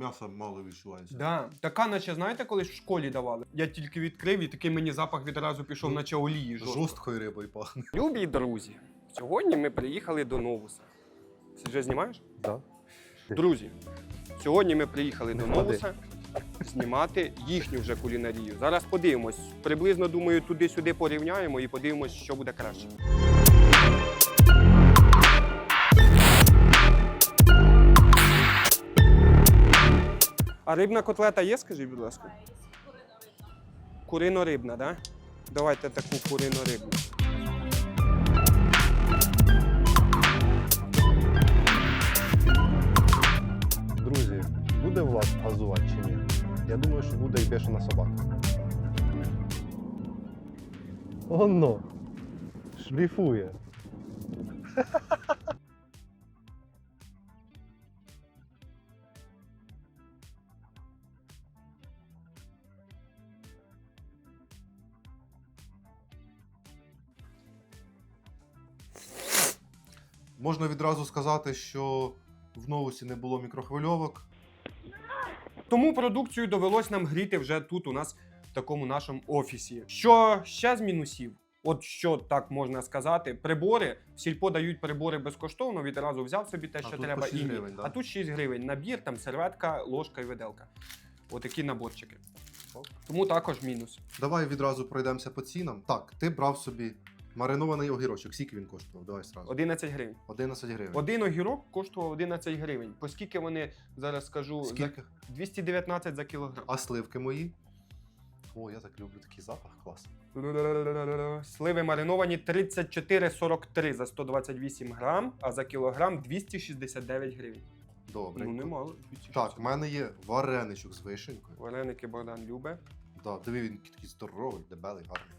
м'яса мало відчувається. Да. Така, наче, знаєте, колись в школі давали. Я тільки відкрив і такий мені запах відразу пішов, Ну, наче олії. жорстко. Жорсткою рибою пахне. Любі друзі, сьогодні ми приїхали до Новуса. Ти вже знімаєш? Да. Друзі, сьогодні ми приїхали до впади. Новуса знімати їхню вже кулінарію. Зараз подивимось. Приблизно, думаю, туди-сюди порівняємо і подивимось, що буде краще. А рибна котлета є, скажіть, будь ласка? Курино-рибна, так? Да? Давайте таку курино-рибну. Друзі, буде влад газувати чи ні? Я думаю, що буде і бешена собака. Оно. Шліфує. Можна відразу сказати, що в новусі не було мікрохвильовок. Тому продукцію довелось нам гріти вже тут, у нас в такому нашому офісі. Що ще з мінусів? От що так можна сказати, прибори в сільпо дають прибори безкоштовно. Відразу взяв собі те, А що тут треба, по 6 і гривень, да? а тут 6 гривень. Набір, там серветка, ложка і виделка. Отакі наборчики. Тому також мінус. Давай відразу пройдемося по цінам. Так, ти брав собі маринований огірочок. Скільки він коштував? Давай сразу. 11 гривень. 11 гривень. Один огірок коштував 11 гривень. Оскільки вони зараз скажу за Скільки? 219 за кілограм. А сливки мої? О, я так люблю такий запах, клас. Сливи мариновані 34,43 за 128 грам, а за кілограм 269 гривень. Добре. Ну немало. Так, в мене є вареничок з вишенькою. Вареники Богдан любе. Да, диви, він такий здоровий, дебелий, гарний.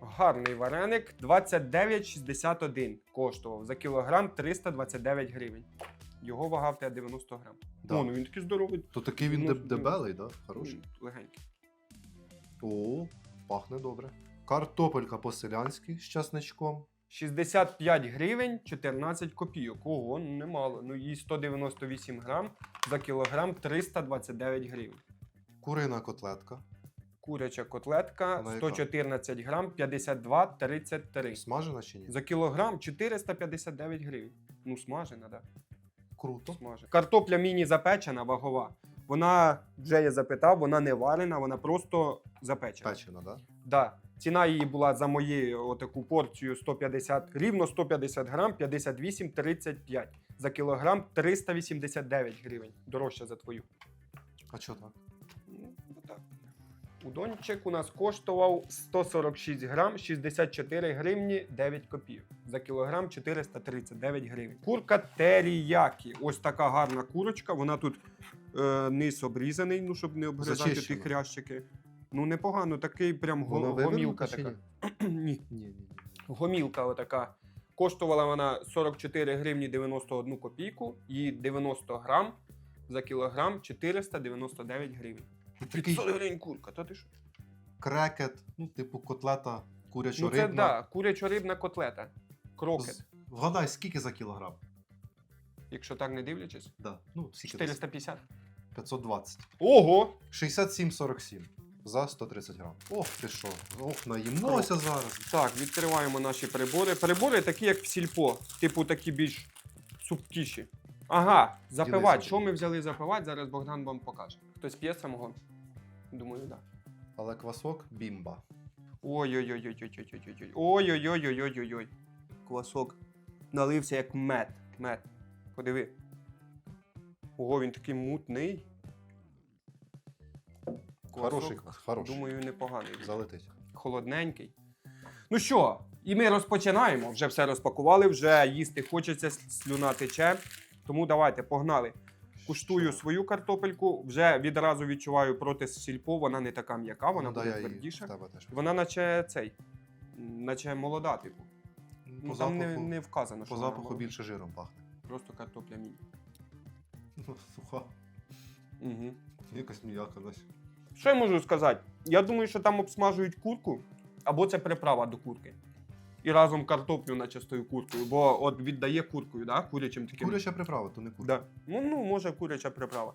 Гарний вареник 29,61 коштував за кілограм 329 гривень. Його вага в тебе 90 грам. Да. О, ну він такий здоровий. То такий він Ну, деб- дебелий, да? Хороший. Легенький. О, пахне добре. Картопелька по-селянськи з часничком. 65 гривень 14 копійок. Ого, ну немало. Ну і 198 грам за кілограм 329 гривень. Курина котлетка. Куряча котлетка Вона яка? 114 грам 52,33. Смажена чи ні? За кілограм 459 гривень. Ну, смажена, так. Круто. Смажена. Картопля міні запечена, вагова. Вона вже я запитав, вона не варена, вона просто запечена. Печена, да? Да. Ціна її була за моєю отаку порцію 150, рівно 150 грам, 58,35. За кілограм 389 гривень. Дорожче за твою. А чого так? Удончик у нас коштував 146 грам, 64 гривні 9 копійок. За кілограм 439 гривень. Курка теріякі. Ось така гарна курочка. Вона тут е, низ обрізаний, ну щоб не обгризати ті Зачищена. хрящики. Ну непогано, такий прям го- Вона гомілка чи така. Ні, ні, ні. гомілка отака. Коштувала вона 44 гривні 91 копійку і 90 грам за кілограм 499 гривень. Такий 500 гривень курка, та ти що? крекет, ну, типу котлета Ну це курячо-рибна. да, курячо-рибна котлета. Крокет. Вгадай, скільки за кілограм? Якщо так не дивлячись. Да. Ну, скільки? десь? 450. 520. Ого! 67,47 за 130 грам. Ох ти що, ох, наїмося зараз. Так, відкриваємо наші прибори. Прибори такі, як в сільпо, типу такі більш супкіші. Ага. Ділися. Що ми взяли запивати? Зараз Богдан вам покаже. Хтось п'є самого? Думаю, так. Да. Але квасок бімба. Ой-ой-ой-ой-ой-ой-ой-ой. Ой-ой-ой-ой-ой-ой-ой. Квасок налився як мед. Мед. Подиви. Ого, він такий мутний. Хороший хороший. Думаю, непоганий. Залетить. Холодненький. Ну що, і ми розпочинаємо. Вже все розпакували, вже їсти хочеться, слюна тече. Тому давайте, погнали. Куштую Що? свою картопельку, вже відразу відчуваю проти сільпо, вона не така м'яка, вона ну, да, буде я її твердіша. в тебе теж. Вона наче цей, наче молода, типу. По Ну, там не, запаху, не вказано, що по вона запаху молода. більше жиром пахне. Просто картопля міні. Ну, Суха. Угу. Якась м'яка десь. Що я можу сказати? Я думаю, що там обсмажують курку, або це приправа до курки. І разом картоплю, наче з тою куркою, бо от віддає куркою, да? курячим таким. Куряча приправа, то не курка. Да. Ну, ну, може, куряча приправа.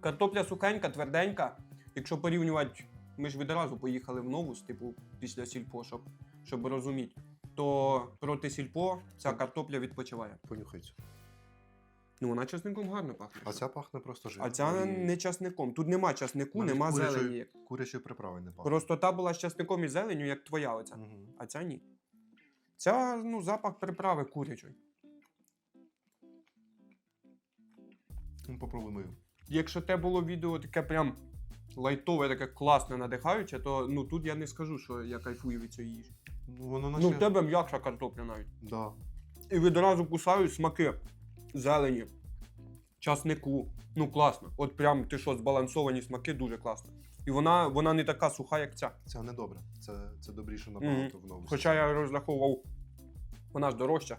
Картопля сухенька, тверденька. Якщо порівнювати, ми ж відразу поїхали в новус, типу, після сільпо, щоб, щоб розуміти. То проти сільпо ця картопля відпочиває. Понюхай цю. Ну, вона часником гарно пахне. А ця пахне просто жиром. А ця І не часником. Тут нема часнику, навіть нема курячої- зелені. Курячої приправи не пахне. Просто та була з часником і зеленю, як твоя оця. Мгм. А ця ні. Ця, ну, запах приправи курячої. Ну, попробуй мою. Якщо те було відео таке прям лайтове, таке класне, надихаюче, то ну тут я не скажу, що я кайфую від цієї їжі. Ну, воно наче... Ну, в тебе м'якша картопля навіть. Да. І відразу кусають смаки зелені, часнику. Ну, класно. От прям ти що, збалансовані смаки, дуже класно. І вона, вона не така суха, як ця. Це не добре. Це, це добріше набагато в новому. Хоча я розраховував, вона ж дорожча.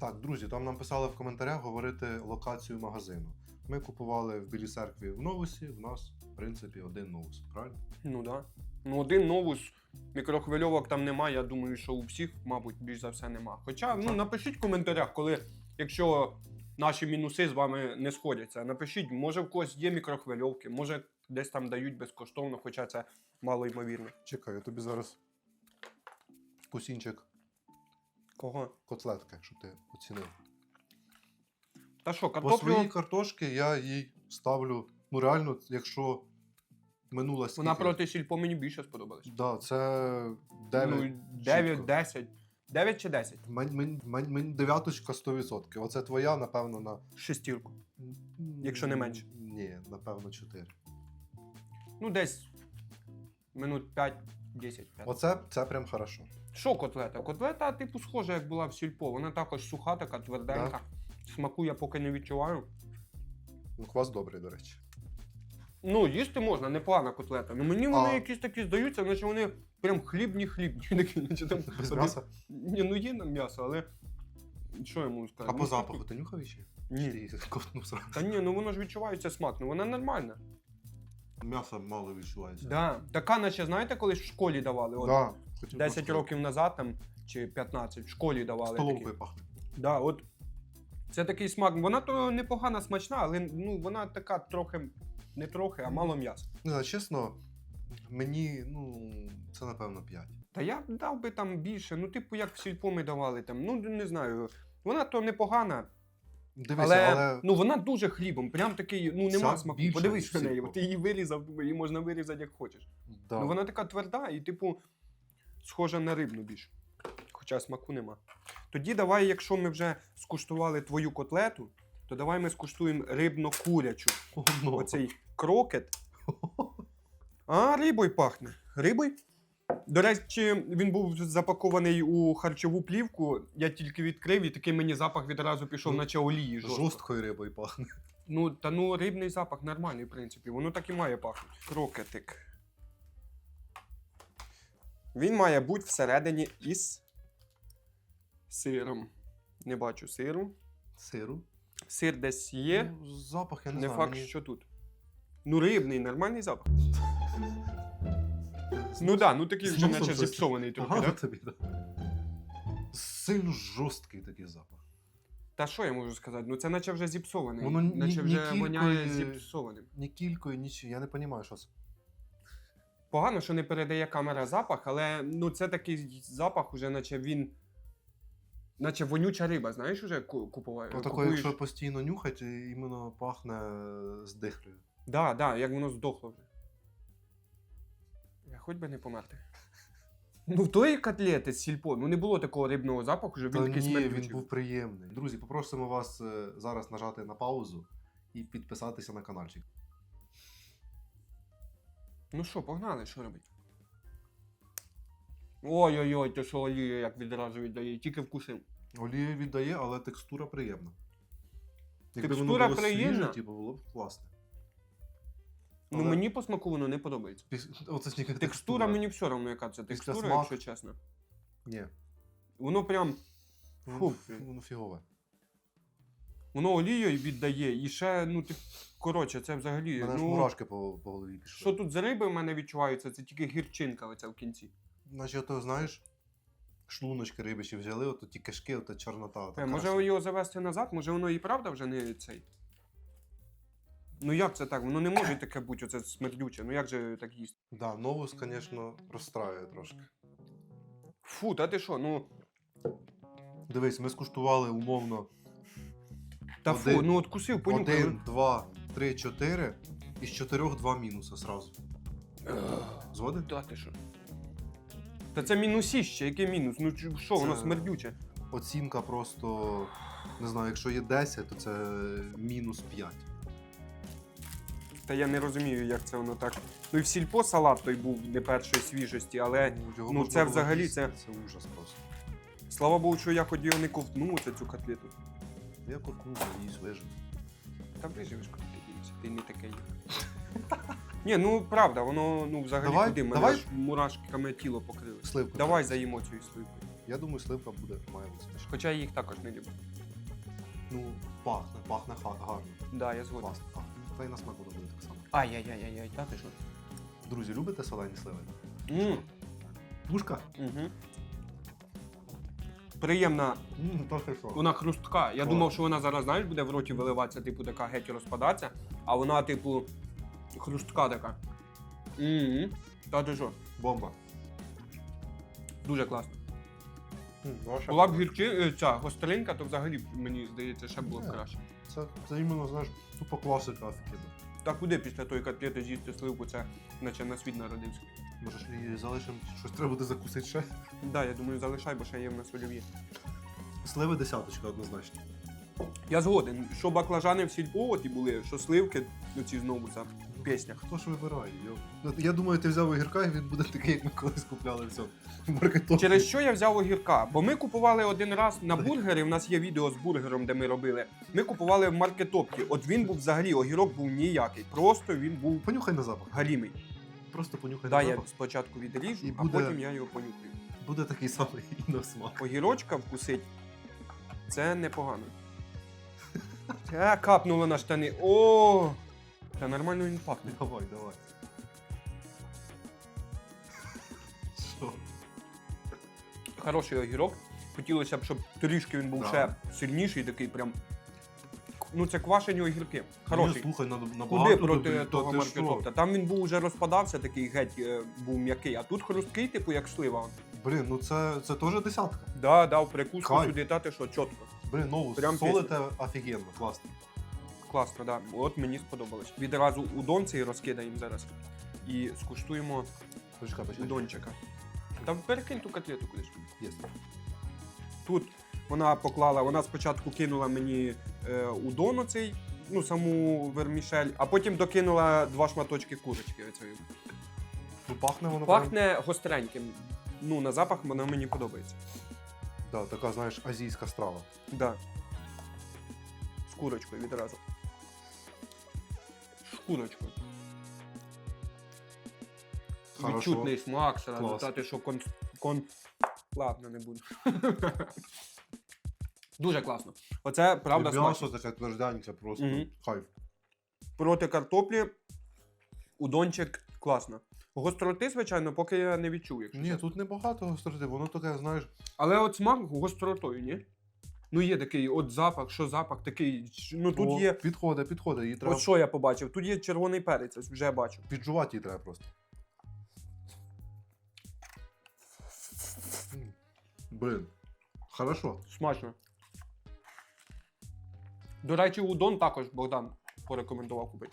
Так, друзі, там нам писали в коментарях говорити локацію магазину. Ми купували в Білій церкві в Новусі, в нас, в принципі, один Новус, правильно? Ну так. Да. Ну, один новус, мікрохвильовок там немає. Я думаю, що у всіх, мабуть, більш за все нема. Хоча, ну, напишіть в коментарях, коли, якщо наші мінуси з вами не сходяться, напишіть, може в когось є мікрохвильовки, може десь там дають безкоштовно, хоча це мало ймовірно. Чекай, я тобі зараз кусінчик Кого? котлетки, щоб ти оцінив. Та що, По картоплю, своїй картошки я їй ставлю. Ну реально, якщо минула скільки? вона проти сільпо мені більше сподобалась. Да, це 9. Ну, 9, 10. 9 чи 10? Мені, дев'яточка 100%. Оце твоя, напевно, на. Шестірку. Якщо не менше. Ні, напевно, 4. Ну, десь минут 5-10. Оце це прям хорошо. Що котлета? Котлета, типу, схожа, як була в сільпо. Вона також суха, така тверденька. Смаку я поки не відчуваю. Ну, квас добрий, до речі. Ну, їсти можна, непогана котлета. Ну мені вони А- якісь такі здаються, наче вони прям хлібні хлібні. Такі, наче там Без собі- м'яса. Ні, ну є нам м'ясо, але. Що я можу А по Ну, запаху ти нюхав ще? Ні. Чи ти ковтнув зразу? Та ні, ну воно ж відчувається смак, ну вона нормальна. М'ясо мало відчувається. Да. Така, наче, знаєте, колись в школі давали. От, Да, хотів 10 просто років назад там, чи 15, в школі давали. такі. Столовкою пахне. Да, от це такий смак. Вона то непогана смачна, але ну, вона така трохи, не трохи, а мало м'яса. Не знаю, чесно, мені, ну, це напевно 5. Та я б дав би там більше. Ну, типу, як в сільпо ми давали там. Ну, не знаю. Вона то непогана, Дивися, але, але, ну вона дуже хлібом. Прям такий, ну нема Ця смаку. більша, Подивись на неї. сільпо. Ти її вирізав, її можна вирізати як хочеш. да. Ну вона така тверда і, типу, схожа на рибну більш. Хоча смаку нема. Тоді давай, якщо ми вже скуштували твою котлету, то давай ми скуштуємо рибно-курячу. Ну. Оцей крокет. А, рибою пахне. Рибою? До речі, він був запакований у харчову плівку. Я тільки відкрив, і такий мені запах відразу пішов, Ну, наче олії. жорстко. Жорсткою рибою пахне. Ну, та ну рибний запах нормальний, в принципі. Воно так і має пахнути. Крокетик. Він має бути всередині із сиром. Не бачу сиру. Сиру. Сир десь є. Ну, запах, я не, Не, знаю. факт, мені... що тут. Ну, рибний, нормальний запах. Ну да, ну такий вже Зносом наче щось. зіпсований трохи, Погано да? тобі, да? Сильно жорсткий такий запах. Та що я можу сказати? Ну це наче вже зіпсований. Воно ні- наче ні вже кількою- воняє зіпсованим. Ні кількою, нічого. Я не розумію, що це. Погано, що не передає камера запах, але ну це такий запах, уже наче він. Наче вонюча риба, знаєш, уже ку- купуваю. Отако, якщо постійно нюхати, іменно пахне з дихлею. Да, да, як воно здохло вже. Хоч би не померти. Ну, в тої котлети з сільпо, ну не було такого рибного запаху, що він Та такий ні, він був приємний. Друзі, попросимо вас е, зараз нажати на паузу і підписатися на каналчик. Ну що, погнали, що робити? Ой-ой-ой, ти що олію як відразу віддає, тільки вкусив. Олія віддає, але текстура приємна. Текстура було приємна? Свіже, типу, було б класно. Ну Але- мені по смаку воно не подобається. Піс- Оце ж тільки Текстура мені все одно, яка це Після текстура, смак. якщо чесно. Ні. Воно прям. Фу, Фу. воно фігове. Воно олією віддає, і ще, ну ти. Коротше, це взагалі. У мене ж ну, мурашки по, по голові пішли. що тут за риби в мене відчуваються, це тільки гірчинка оця в кінці. Наче то, знаєш, шлуночки риби ще взяли, ото ті кишки, ото чорнота. Е, така може собі. його завести назад, може воно і правда вже не цей. Ну як це так? Воно не може таке бути, оце смердюче. Ну як же так їсти? Да, новус, звісно, розстраює трошки. Фу, та ти що? Ну. Дивись, ми скуштували умовно Та Один- фу, ну от кусив, понюхай. один, два, три, чотири. Із чотирьох два мінуса сразу. Згоден? Та ти що? Та це мінусіще, який мінус? Ну чи- що, воно Це- смердюче. Оцінка просто. Не знаю, якщо є 10, то це мінус 5. Та я не розумію, як це воно так. Ну і в сільпо салат той був не першої свіжості, але його ну, це взагалі це- Це ужас просто. слава Богу, що я хоч його не ковтнув, оце цю котлету. Я ковкнув, їсть вижив. Та виживеш, коли ти не таке. Ні, ну правда, воно ну взагалі Давай, куди мене давай. аж мурашками тіло покрили. Сливка. Давай за емоцію сливку. Я думаю, сливка буде має смачна. Хоча я їх також не люблю. Ну, пахне, пахне ха- гарно. Да, я згоден. Класно пахне. Та й на смак буде так. Ай-яй-яй-яй, та ти що? Друзі, любите солені сливи? Мм, Пушка? угу. Приємна, Ммм, то ще що. вона хрустка. Я О. думав, що вона зараз, знаєш, буде в роті виливатися, типу, така геть розпадатися, а вона, типу, хрустка така. Угу. Та ти що? Бомба. Дуже класно. М, ну, Була б гірчи, е, ця гостринка, то взагалі, мені здається, ще було б Ні. краще. Це, це іменно, знаєш, тупо класика офігенна. Та куди після тої котлети з'їсти сливку, це наче на світ народився. Може ж її залишимо, щось треба буде закусити ще. Да, я думаю, залишай, бо ще є в нас олів'є. Сливи десяточка однозначно. Я згоден, що баклажани в сільпо от і були, що сливки, ну ці знову за пісня. Хто ж вибирає? йо? Ну, Я думаю, ти взяв огірка і він буде такий, як ми колись купляли все. В маркетопі. Через що я взяв огірка? Бо ми купували один раз на бургери. У нас є відео з бургером, де ми робили. Ми купували в маркетопці. От він був взагалі, огірок був ніякий. Просто він був Понюхай на запах. галімий. Просто понюхай Да, на я запах. спочатку відріжу, І а буде- потім я його понюхаю. Буде такий самий і на смак. Огірочка вкусить. Це непогано. Це капнуло на штани. О! Та нормально він пахне. Давай, давай. Що? Хороший огірок. Хотілося б, щоб трішки він був Да. ще сильніший, такий прям. Ну, це квашені огірки. Ні, Хороший. слухай, на, набагато Куди проти добрі, та того ти маркетопта? Там він був уже розпадався, такий геть е, був м'який, а тут хрусткий, типу, як слива. Блін, ну це, це теж десятка. Да, дав прикуску Кайф. сюди, та ти що, чітко. Блін, нову Прям солите офігенно, класно. Класно, да. От мені сподобалось. Відразу удон цей розкидаємо зараз. І скуштуємо Почекай, почекай. удончика. Та перекинь ту котлету кудись. Є. Тут вона поклала, вона спочатку кинула мені е, удон оцей, ну саму вермішель, а потім докинула два шматочки курочки. Оцієї. Ну пахне воно. прям- Пахне гостреньким. Ну, на запах вона мені подобається. Да, така, знаєш, азійська страва. Да. З курочкою відразу. Курочкою. Хорошо. Відчутний смак сразу. Та ти що кон... кон... Ладно, не буду. Дуже класно. Оце правда І м'ясо таке тверденьке, просто Мгм. хайф. Проти картоплі удончик класно. Гостроти, звичайно, поки я не відчув. Якщо Ні, тут небагато гостроти, воно таке, знаєш, Але от смак гостротою, ні? Ну є такий от запах, що запах такий. Ну тут о, є. підходить, підходить. Її треба От що я побачив? Тут є червоний перець, ось вже бачу. піджувати її треба просто. М. Блін, хорошо. Смачно. До речі, удон також Богдан порекомендував купити.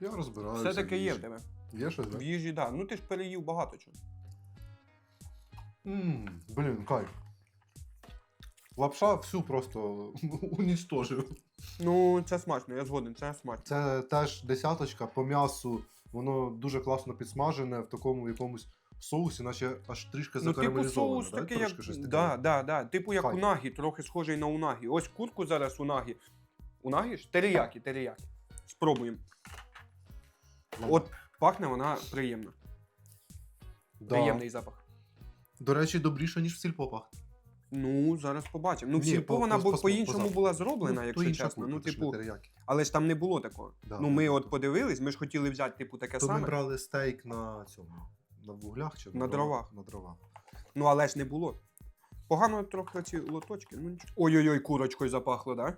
Я розбираюся. Все таки в є в тебе. Є щось, В їжі, так. Да. Ну ти ж переїв багато чого. М, Блін, кайф. Лапша всю просто унічтожив. Ну, це смачно, я згоден, це смачно. Це теж десяточка по м'ясу. Воно дуже класно підсмажене в такому якомусь соусі, наче аж трішки Ну, типу соус да? такий, як. Щось таке. Да, да, да. Типу як Кайф. унагі, трохи схожий на унагі. Ось курку зараз унагі. Унагі ж? Теріякі, теріякі. Спробуємо. От пахне вона приємно. Да. Приємний запах. До речі, добріше, ніж в сільпопах. Ну, зараз побачимо. Ну, в Ні, сільпо по- вона по- по- по-іншому позаду. була зроблена, то якщо чесно. Ну, ж типу, але ж там не було такого. Да, ну, ми от подивились, ми ж хотіли взяти, типу, таке То ми саме. брали стейк на цьому. На вуглях чи На дровах. На дровах. Ну, але ж не було. Погано трохи ці лоточки. Ну, нічого. Ой-ой-ой, курочкою запахло, да?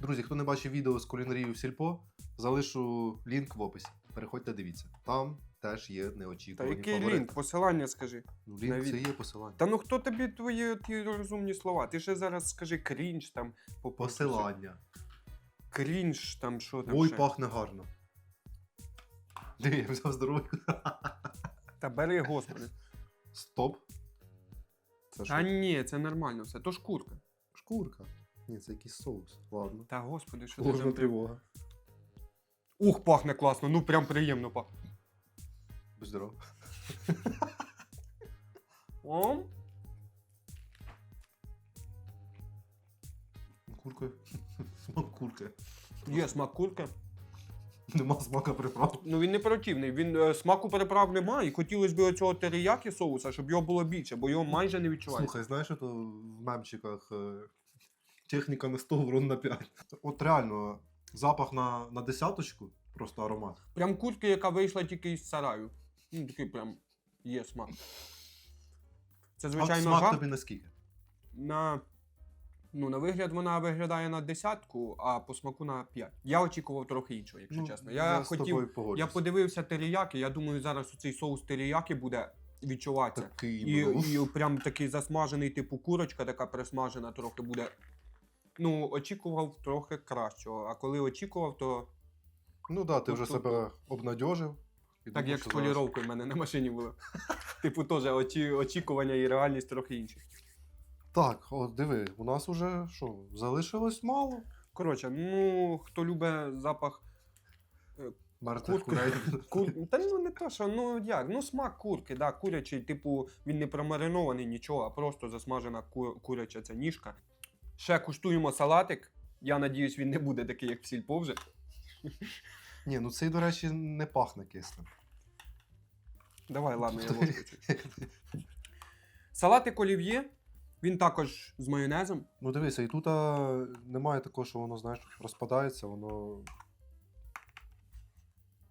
Друзі, хто не бачив відео з кулінарією в сільпо, залишу лінк в описі. Переходьте, дивіться. Там теж є Та який фаворити. лінк? Посилання скажи. Ну, лінк це є посилання. Та ну хто тобі твої ті розумні слова? Ти ще зараз скажи крінж там попроси. Посилання. Крінж там що там. Ой, ще. пахне гарно. Диви, я взяв здоров'я. Та бери, господи. Стоп. Це Та що? ні, це нормально все. То шкурка. Шкурка. Ні, це якийсь соус. Ладно. Та господи, що ти Ложна тривога. Ух, пахне класно, ну прям приємно пахне. Будь здоров. О, Курка. Смак курки. є смак курки. Нема смака приправ. Ну він не противний. Він е, смаку переправ немає, і хотілося б оцього теріякі соуса, щоб його було більше, бо його майже не відчувається. Слухай, знаєш, то в мемчиках е, техніка на 100, ворон на 5. От реально, запах на, на десяточку, просто аромат. Прям курки, яка вийшла тільки із сараю. Ну, такий прям є смак. Це, а звичайно, смак жарт. тобі наскільки? На, ну, на вигляд вона виглядає на десятку, а по смаку на 5. Я очікував трохи іншого, якщо Ну, чесно. Я, з хотів. Я подивився теріяки, я думаю, зараз цей соус теріяки буде відчуватися. Такий, І, ну. і прям такий засмажений, типу курочка, така присмажена трохи буде. Ну, очікував трохи кращого. А коли очікував, то Ну так, да, ти вже Отут. себе обнадьожив. І так думав, як з що зараз- поліровкою в мене на машині було. Типу, теж очі, очікування і реальність трохи інші. Так, от диви, у нас уже що, залишилось мало. Коротше, ну хто любить запах Мертвих курки. курей. Кур... Та ну не то, що ну як, ну смак курки, да, курячий, типу, він не промаринований нічого, а просто засмажена ку... куряча ця ніжка. Ще куштуємо салатик. Я надіюсь, він не буде такий, як в сільпо вже. Ні, ну цей, до речі, не пахне кислим. Давай, ладно, я ложку. Салатик олів'є, він також з майонезом. Ну дивися, і тут а, немає такого, що воно, знаєш, розпадається, воно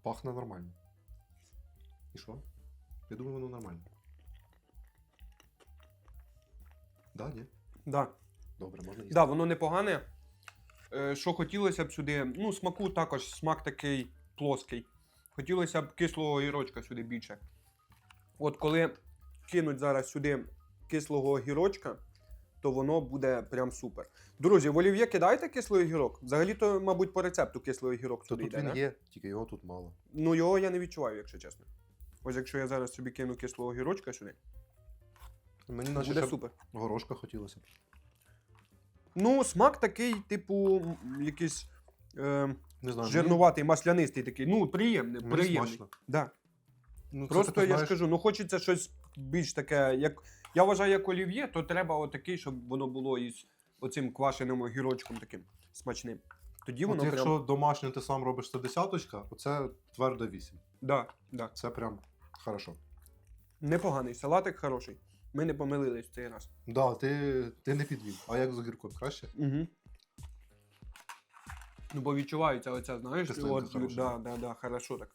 пахне нормально. І що? Я думаю, воно нормально. Да, ні? Да. Добре, можна їсти. Да, воно непогане. Е, що хотілося б сюди, ну, смаку також смак такий плоский. Хотілося б кислого огірочка сюди більше. От коли кинуть зараз сюди кислого огірочка, то воно буде прям супер. Друзі, в олів'є кидайте кислий огірок. Взагалі-то, мабуть, по рецепту кислий огірок То сюди тут йде. він да? є, тільки його тут мало. Ну, його я не відчуваю, якщо чесно. Ось якщо я зараз собі кину кислого огірочка сюди, Мені наче буде супер. горошка хотілося б. Ну, смак такий, типу, якийсь. Е, Не знаю, Жирнуватий, маслянистий такий. Ну, приємний, мені, приємний. смачно. Да. Ну, це Просто таке, я ж кажу, ну хочеться щось більш таке, як. Я вважаю, як олів'є, то треба отакий, щоб воно було із оцим квашеним огірочком таким смачним. Тоді От якщо прям. домашнє ти сам робиш це десяточка, оце твердо 8. Да, да. Це прям хорошо. Непоганий салатик хороший. Ми не помилились в цей раз. Да, ти, ти не підвів. А як з огірком краще? Угу. Ну, бо відчувається оця, знаєш, Кислинка от, хороша. да, да, да, хорошо так.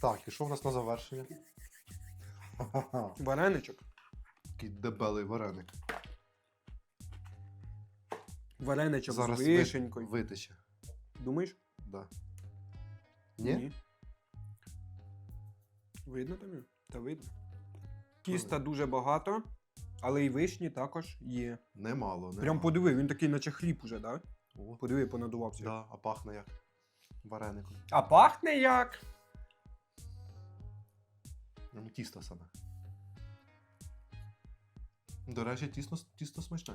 Так, і що в нас на завершення? Ха-ха-ха. Вареничок. Такий дебелий вареник. Вареничок Зараз з ви- вишенькою. витече. Думаєш? Да. Ні? Видно тобі? Та видно. Тіста дуже багато, але й вишні також є. Немало. немало. Прям подиви, він такий, наче хліб уже, да? Подиви, понадувався. да, а пахне як вареником. А пахне як? Ну, тісто саме. До речі, тісто, тісто смачне.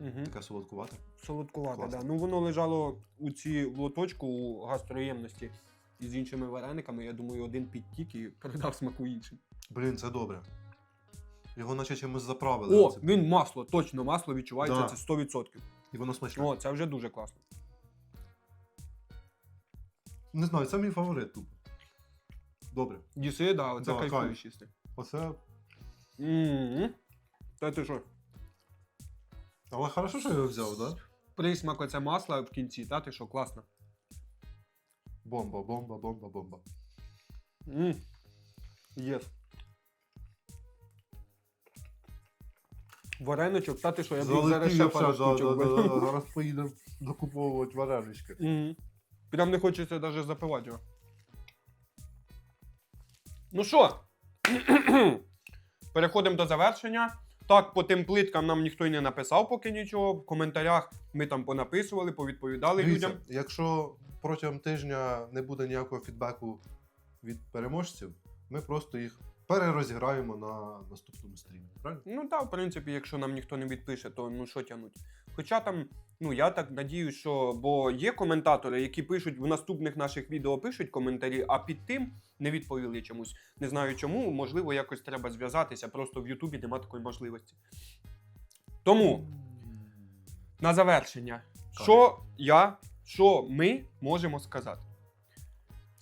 Угу. Таке солодкувате. Солодкувате, Класно. да. Ну воно лежало у цій лоточку у гастроємності із іншими варениками. Я думаю, один підтік і передав смаку іншим. Блін, це добре. Його наче чимось заправили. О, він масло, точно масло відчувається, Да. це 100%. І воно смачне. О, це вже дуже класно. Не знаю, це мій фаворит тупо. Добре. Діси, да, оце Да, кайфуєш їсти. Оце. Мгм. Та ти що? Але хорошо, що я його взяв, да? Присмак оце масла в кінці, та ти що, класно. Бомба, бомба, бомба, бомба. Мм. Єс. Вареничок, та ти що, я б їх зараз ще пару штучок зараз поїдемо. докуповувати варенички. Мгм. Прям не хочеться навіть запивати його. Ну що, переходимо до завершення. Так, по тим плиткам нам ніхто й не написав поки нічого. В коментарях ми там понаписували, повідповідали Дивіться, людям. якщо протягом тижня не буде ніякого фідбеку від переможців, ми просто їх перерозіграємо на наступному стрімі. Правильно? Ну так, в принципі, якщо нам ніхто не відпише, то ну що тягнуть. Хоча там, ну я так надію, що бо є коментатори, які пишуть в наступних наших відео пишуть коментарі, а під тим не відповіли чомусь. Не знаю чому, можливо, якось треба зв'язатися, просто в Ютубі немає такої можливості. Тому на завершення, що я, що ми можемо сказати?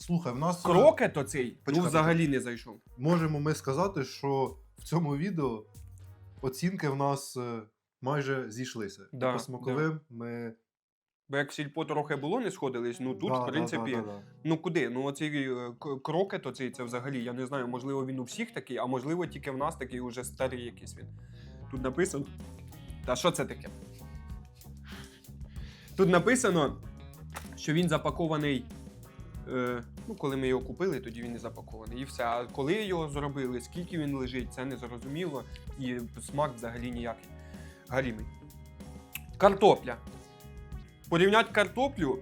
Слухай, в нас е, Крокет оцей ну взагалі не зайшов. можемо ми сказати, що в цьому відео оцінки в нас е, майже зійшлися. Да, по смаковим ми. Бо як в сільпо трохи було, не сходились, ну тут, Да, в принципі, да, да, да. Ну куди? Ну оцей е, крокет, оцей це взагалі, я не знаю, можливо, він у всіх такий, а можливо, тільки в нас такий уже старий якийсь він. Тут написано. Та що це таке? Тут написано, що він запакований. Е, ну, коли ми його купили, тоді він не запакований. І все. А коли його зробили, скільки він лежить, це не зрозуміло. І смак взагалі ніякий. Галімий. Картопля. Порівнять картоплю,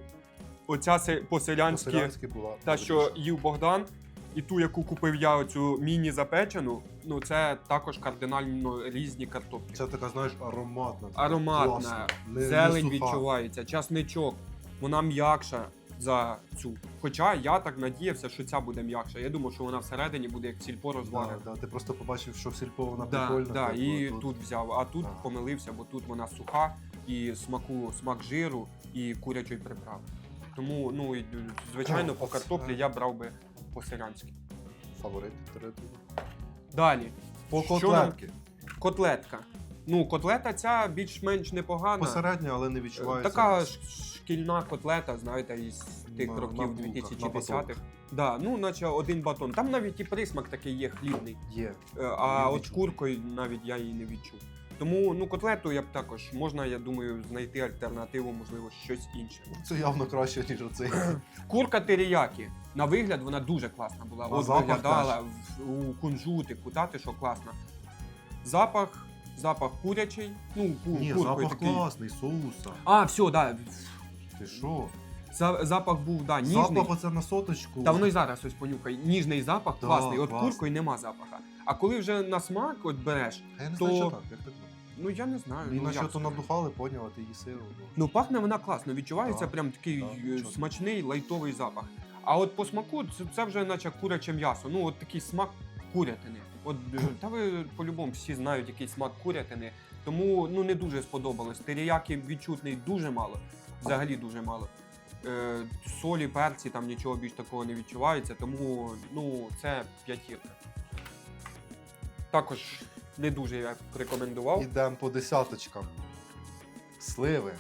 оця се- по-селянськи. По-селянськи була. Та, що їв Богдан, і ту, яку купив я, оцю міні-запечену, ну це також кардинально різні картоплі. Це така, знаєш, ароматна. Ароматна, класна, не- не Зелень суха. відчувається, часничок, вона м'якша за цю. Хоча я так надіявся, що ця буде м'якша. Я думав, що вона всередині буде як сільпо Да, розварена. да, ти просто побачив, що в сільпо вона Да, прикольна. да, типу, і тут- тут взяв. А тут Ага. помилився, бо тут вона суха і смаку, смак жиру і курячої приправи. Тому, ну і звичайно, по картоплі я брав би по-селянськи. фаворит літератури. Далі. По котлетки. Котлетка. Ну, котлета ця більш-менш непогана. Посередня, але не відчувається. Така шкільна котлета, знаєте, із тих На- років на булках, на 2010-х. Да, ну, наче один батон. Там навіть і присмак такий є хлібний. Є. Е, А Не от відчув. куркою навіть я її не відчув. Тому ну, котлету я б також можна, я думаю, знайти альтернативу, можливо, щось інше. Це явно краще, ніж оцей. Курка теріякі. На вигляд вона дуже класна була. От виглядала в- у кунжутику, та ти що класна. Запах, запах курячий. Ну, ку, Ні, куркою запах такий. класний, соуса. А, все, да. Ти що? За- Запах був, да, ніжний. Запах оце на соточку. Та воно й зараз ось понюхай. Ніжний запах, Да, класний. От класний. куркою нема запаха. А коли вже на смак от береш, А я не то- знаю, що так, як так. було? ну я не знаю. Ну, на як що то надухали, поняв, а ти її сиру. Ну, пахне вона класно, відчувається Да, прям такий да, е, смачний лайтовий запах. А от по смаку це, це вже наче куряче м'ясо. Ну, от такий смак курятини. От е, та ви по-любому всі знають, який смак курятини. Тому ну не дуже сподобалось. Теріяки відчутний дуже мало. Взагалі дуже мало. Е, солі, перці, там нічого більш такого не відчувається, тому ну, це п'ятірка. Також не дуже я б рекомендував. Ідемо по десяточкам. Сливи.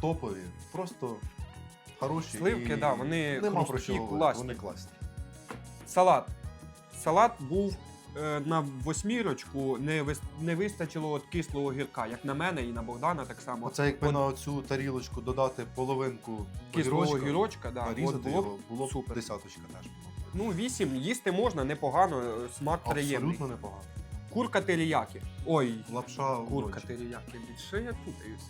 Топові. Просто хороші. Сливки, і да, вони Нема про хрусткі, що говорити, класні. Вони класні. Салат. Салат був е, на восьмірочку, не, вис- не вистачило от кислого гірка, як на мене і на Богдана так само. Оце якби От на цю тарілочку додати половинку кислого огірочка, гірочка, да, от нарізати було його, було б супер. десяточка теж. було. Ну, вісім їсти можна, непогано, е, смак приємний. Абсолютно непогано. Курка теріякі. Ой, Лапша курка удончик. теріякі. Що я путаюся?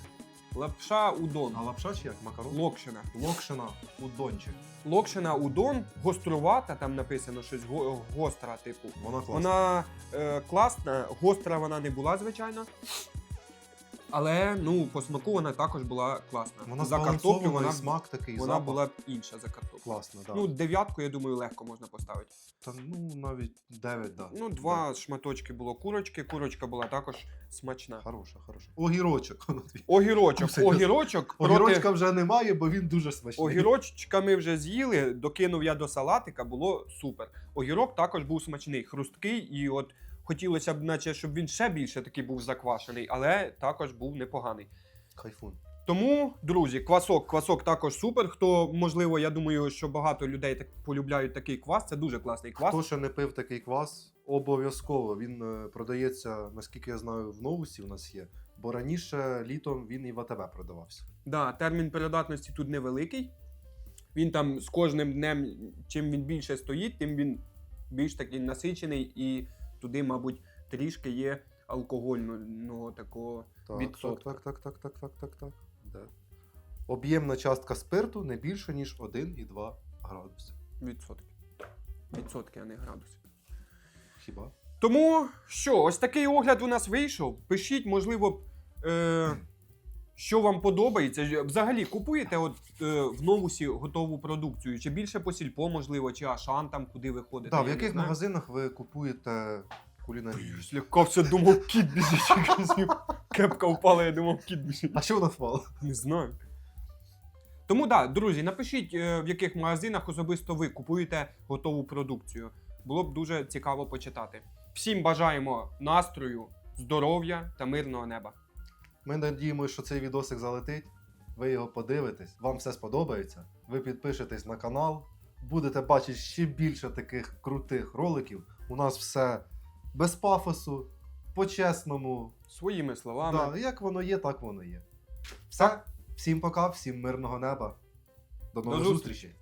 Лапша удон. А лапша чи як? Макарон? Локшина. Локшина удончик. Локшина удон, гострувата, там написано щось го- гостра, типу. Вона класна. Вона е, класна, гостра вона не була, звичайно. Але ну, по смаку вона також була класна. Вона за картоплю вона, смак такий, вона запах. була б інша за картоплю. класна, да. Ну, дев'ятку, я думаю, легко можна поставити. Та, ну, навіть 9, да. Ну, два шматочки було курочки, курочка була також смачна. Хороша, хороша. Огірочок. Огірочок, огірочок проти... Огірочка вже немає, бо він дуже смачний. Огірочка ми вже з'їли, докинув я до салатика, було супер. Огірок також був смачний, хрусткий, і от хотілося б, наче, щоб він ще більше такий був заквашений, але також був непоганий. Кайфун. Тому, друзі, квасок, квасок також супер. Хто, можливо, я думаю, що багато людей так полюбляють такий квас. Це дуже класний квас. Хто ще не пив такий квас, обов'язково. Він е, продається, наскільки я знаю, в новусі у нас є. Бо раніше літом він і в АТБ продавався. Да, термін передатності тут невеликий. Він там з кожним днем, чим він більше стоїть, тим він більш такий насичений, і туди, мабуть, трішки є алкогольного такого. Так, Відсотка. так, так, так, так, так, так, так. Да. Об'ємна частка спирту не більше, ніж 1,2 градуси. Відсотки. Відсотки, а не градуси. Хіба? Тому що, ось такий огляд у нас вийшов. Пишіть, можливо, е, що вам подобається. Взагалі, купуєте от, е, в новусі готову продукцію? Чи більше по сільпо, можливо, чи Ашан там, куди ви ходите? Так, в я не яких знаю. магазинах ви купуєте кулінарію? Злякався, думав, кіт біжить. якось Кепка впала, я думав, кіт біжить. А що вона впала? Не знаю. Тому так, да, друзі, напишіть, е, в яких магазинах особисто ви купуєте готову продукцію. Було б дуже цікаво почитати. Всім бажаємо настрою, здоров'я та мирного неба. Ми надіємося, що цей відосик залетить. Ви його подивитесь, вам все сподобається. Ви підпишетесь на канал, будете бачити ще більше таких крутих роликів. У нас все без пафосу, по-чесному. Своїми словами. Да, як воно є, так воно є. Все. Всім пока, всім мирного неба. До нових зустрічей.